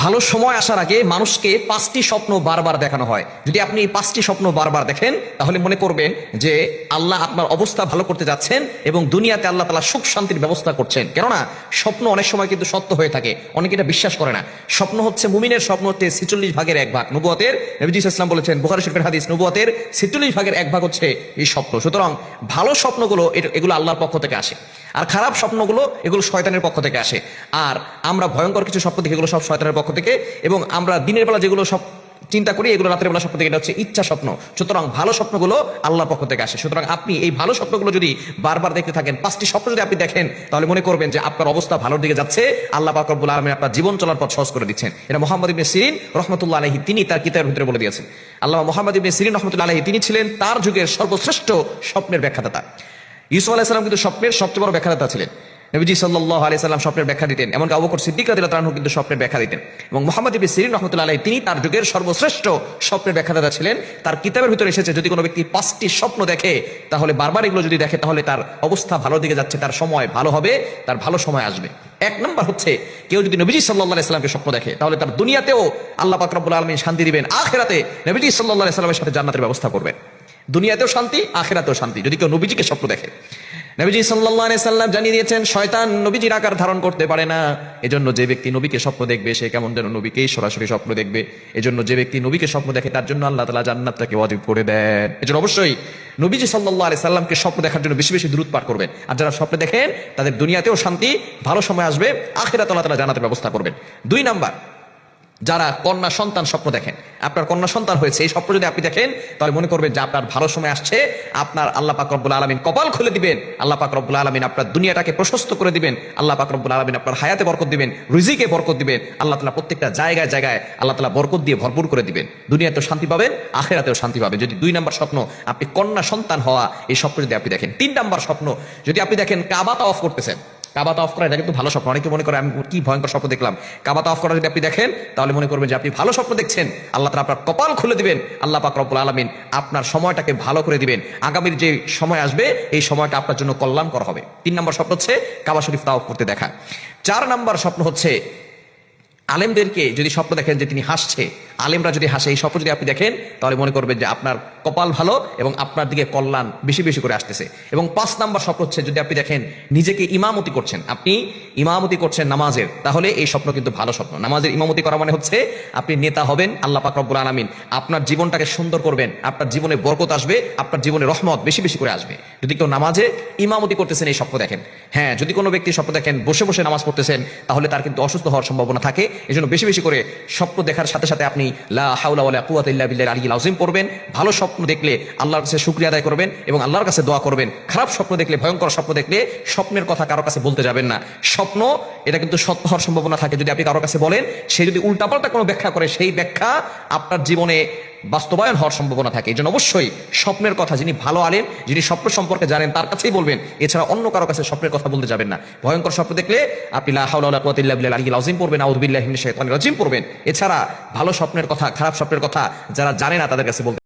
ভালো সময় আসার আগে মানুষকে পাঁচটি স্বপ্ন বারবার দেখানো হয়। যদি আপনি এই পাঁচটি স্বপ্ন বারবার দেখেন, তাহলে মনে করবেন যে আল্লাহ আপনার অবস্থা ভালো করতে যাচ্ছেন এবং দুনিয়াতে আল্লাহ তালা সুখ শান্তির ব্যবস্থা করছেন। কেননা, স্বপ্ন অনেক সময় কিন্তু সত্য হয়ে থাকে, অনেকে এটা বিশ্বাস করে না। স্বপ্ন হচ্ছে মুমিনের স্বপ্ন হচ্ছে ছিচল্লিশ ভাগের এক ভাগ। নবুয়তের নবীজি ইসলাম বলেছেন, বুখারি শরীফের হাদিস, নবুয়তের ছিচল্লিশ ভাগের এক ভাগ হচ্ছে এই স্বপ্ন। সুতরাং ভালো স্বপ্নগুলো এগুলো আল্লাহর পক্ষ থেকে আসে। আর খারাপ স্বপ্নগুলো এগুলো শয়তানের পক্ষ থেকে আসে। আর আমরা ভয়ঙ্কর কিছু স্বপ্ন দেখি, এগুলো সব শয়তানের পক্ষ থেকে এবং আমরা দিনের বেলা যেগুলো সব চিন্তা করি, এগুলো রাতের বেলা স্বপ্ন থেকে এটা হচ্ছে ইচ্ছা স্বপ্ন। সুতরাং ভালো স্বপ্নগুলো আল্লাহর পক্ষ থেকে আসে। সুতরাং আপনি এই ভালো স্বপ্নগুলো যদি বারবার দেখতে থাকেন, পাঁচটি স্বপ্ন যদি আপনি দেখেন, তাহলে মনে করবেন যে আপনার অবস্থা ভালোর দিকে যাচ্ছে। আল্লাহ পাক রব্বুল আলমী আপনার জীবন চলার পথ সহজ করে দিচ্ছেন। এটা মোহাম্মদ ইবনে সিরিন রহমতুল্লাহ আলহী তিনি তার কিতাবের ভিতরে বলে দিয়েছেন। আল্লাহ মোহাম্মদ ইবনে সিরিন রহমতুল্লাহ আলহী তিনি ছিলেন তার যুগের সর্বশ্রেষ্ঠ স্বপ্নের ব্যাখ্যাদাতা। ইউসুফ আলাইসালাম কিন্তু স্বপ্নের সবচেয়ে বড় ব্যাখ্যাদাতা ছিলেন। নবীজি সাল্লাহ আলাইসাল্লাম স্বপ্নের ব্যাখ্যা দিতেন, এমনকি আবু বকর সিদ্দিক রাদিয়াল্লাহু আনহু কিন্তু স্বপ্নের ব্যাখ্যা দিতেন। এবং মোহাম্মদ ইবনে সিরিন রহমতুল্লাহ আলাইহি, তিনি তার যুগের সর্বশ্রেষ্ঠ স্বপ্নের ব্যাখ্যাদাতা ছিলেন। তার কিতাবের ভিতরে এসেছে, যদি কোনো ব্যক্তি পাঁচটি স্বপ্ন দেখে, তাহলে বারবার এগুলো যদি দেখে, তাহলে তার অবস্থা ভালো দিকে যাচ্ছে, তার সময় ভালো হবে, তার ভালো সময় আসবে। এক নম্বর হচ্ছে, কেউ যদি নবীজি সাল্লাহ আলাইসাল্লামকে স্বপ্ন দেখে, তাহলে তার দুনিয়াতেও আল্লাহ পাক রব্বুল আলমী শান্তি দিবেন, আখেরাতে নবীজি সাল্লাহ আলাইসাল্লামের সাথে জান্নাতের ব্যবস্থা করবেন। দুনিয়াতেও শান্তি, আখেরাতেও শান্তি। যদি কেউ নবীজিকে স্বপ্ন দেখে। নবীজি সাল্লাহ সাল্লাম জানিয়ে দিয়েছেন, শয়তান নবীজির আকার ধারণ করতে পারে না। এজন্য যে ব্যক্তি নবীকে স্বপ্ন দেখবে, সে কেমন যেন নবীকেই সরাসরি স্বপ্ন দেখবে। এজন্য যে ব্যক্তি নবীকে স্বপ্ন দেখে, তার জন্য আল্লাহ তালা জান্নাতটাকে অজীব করে দেন। এজন্য অবশ্যই নবীজি সাল্লাহ আলি সাল্লামকে স্বপ্ন দেখার জন্য বেশি বেশি দূরত পাঠ করবেন। আর যারা স্বপ্নে দেখেন, তাদের দুনিয়াতেও শান্তি, ভালো সময় আসবে, আখেরাত আল্লাহ তালা জান্নাতের ব্যবস্থা করবেন। দুই নাম্বার যারা কন্যা সন্তান স্বপ্ন দেখেন, আপনার কন্যা সন্তান হয়েছে, এই স্বপ্ন যদি আপনি দেখেন, তাহলে মনে করবেন যে আপনার ভালো সময় আসছে, আপনার আল্লাহ পাক আলমিন কপাল খুলে দিবেন, আল্লাহ পাক আলমিন আপনার দুনিয়াটাকে প্রশস্ত করে দিবেন, আল্লাহ পাক আলমিন আপনার হায়াতে বরকত দিবেন, রুজিকে বরকত দিবেন, আল্লাহ তালা প্রত্যেকটা জায়গায় জায়গায় আল্লাহ তালা বরকত দিয়ে ভরপুর করে দিবেন। দুনিয়াতেও শান্তি পাবেন, আখেরাতেও শান্তি পাবেন। যদি দুই নাম্বার স্বপ্ন আপনি কন্যা সন্তান হওয়া, এই স্বপ্ন যদি আপনি দেখেন, তিন নাম্বার স্বপ্ন যদি আপনি দেখেন কাবাতা অফ করতেছেন কাবাতা অফ করা এটা কিন্তু ভালো স্বপ্ন। অনেকে মনে করে, আমি কি ভয়ঙ্কর স্বপ্ন দেখলাম? কাবাতা অফ করা যদি আপনি দেখেন, তাহলে মনে করবেন যে আপনি ভালো স্বপ্ন দেখছেন। আল্লাহ তালা আপনার কপাল খুলে দিবেন। আল্লাহ পাক রব্বুল আলমিন আপনার সময়টাকে ভালো করে দিবেন। আগামীর যে সময় আসবে, এই সময়টা আপনার জন্য কল্যাণ করা হবে। তিন নম্বর স্বপ্ন হচ্ছে কাবা শরীফ তাও করতে দেখা। চার নম্বর স্বপ্ন হচ্ছে আলেমদেরকে যদি স্বপ্ন দেখেন যে তিনি হাসছে, আলেমরা যদি হাসে, এই স্বপ্ন যদি আপনি দেখেন, তাহলে মনে করবেন যে আপনার কপাল ভালো এবং আপনার দিকে কল্যাণ বেশি বেশি করে আসতেছে। এবং পাঁচ নাম্বার স্বপ্ন হচ্ছে, যদি আপনি দেখেন নিজেকে ইমামতি করছেন, আপনি ইমামতি করছেন নামাজের, তাহলে এই স্বপ্ন কিন্তু ভালো স্বপ্ন। নামাজের ইমামতি করা মানে হচ্ছে আপনি নেতা হবেন, আল্লাহ পাক রব্বুল আলামিন আপনার জীবনটাকে সুন্দর করবেন, আপনার জীবনে বরকত আসবে, আপনার জীবনে রহমত বেশি বেশি করে আসবে। যদি কেউ নামাজে ইমামতি করতেছেন, এই স্বপ্ন দেখেন। হ্যাঁ যদি কোনো ব্যক্তি স্বপ্ন দেখেন, বসে বসে নামাজ পড়তেছেন, তাহলে তার কিন্তু অসুস্থ হওয়ার সম্ভাবনা থাকে। এই জন্য বেশি বেশি করে স্বপ্ন দেখার সাথে সাথে আপনি লা হাউলা ওয়ালা কুওয়াতা ইল্লা বিল্লাহ আলিয়্যিল আযীম পড়বেন, ভালো স্বপ্ন দেখলে আল্লাহর কাছে শুকরিয়া আদায় করবেন এবং আল্লাহর কাছে দোয়া করবেন। খারাপ স্বপ্ন দেখলে, ভয়ঙ্কর স্বপ্ন দেখলে স্বপ্নের কথা কারও কাছে বলতে যাবেন না। স্বপ্ন, এটা কিন্তু সত্য হওয়ার সম্ভাবনা থাকে যদি আপনি কারও কাছে বলেন, সে যদি উল্টাপাল্টা কোনো ব্যাখ্যা করে, সেই ব্যাখ্যা আপনার জীবনে বাস্তবায়ন হওয়ার সম্ভাবনা থাকে। এই জন্য অবশ্যই স্বপ্নের কথা যিনি ভালো আলেন যিনি স্বপ্ন সম্পর্কে জানেন, তার কাছেই বলবেন। এছাড়া অন্য কারও কাছে স্বপ্নের কথা বলতে যাবেন না। ভয়ঙ্কর স্বপ্ন দেখলে আপনি লা হাওলা ওয়ালা কুওয়াতা ইল্লা বিল্লাহ আলিয়্যিল আযীম পড়বেন রাজিম পড়বেন। এছাড়া ভালো স্বপ্নের কথা, খারাপ স্বপ্নের কথা যারা জানে না, তাদের কাছে বলতে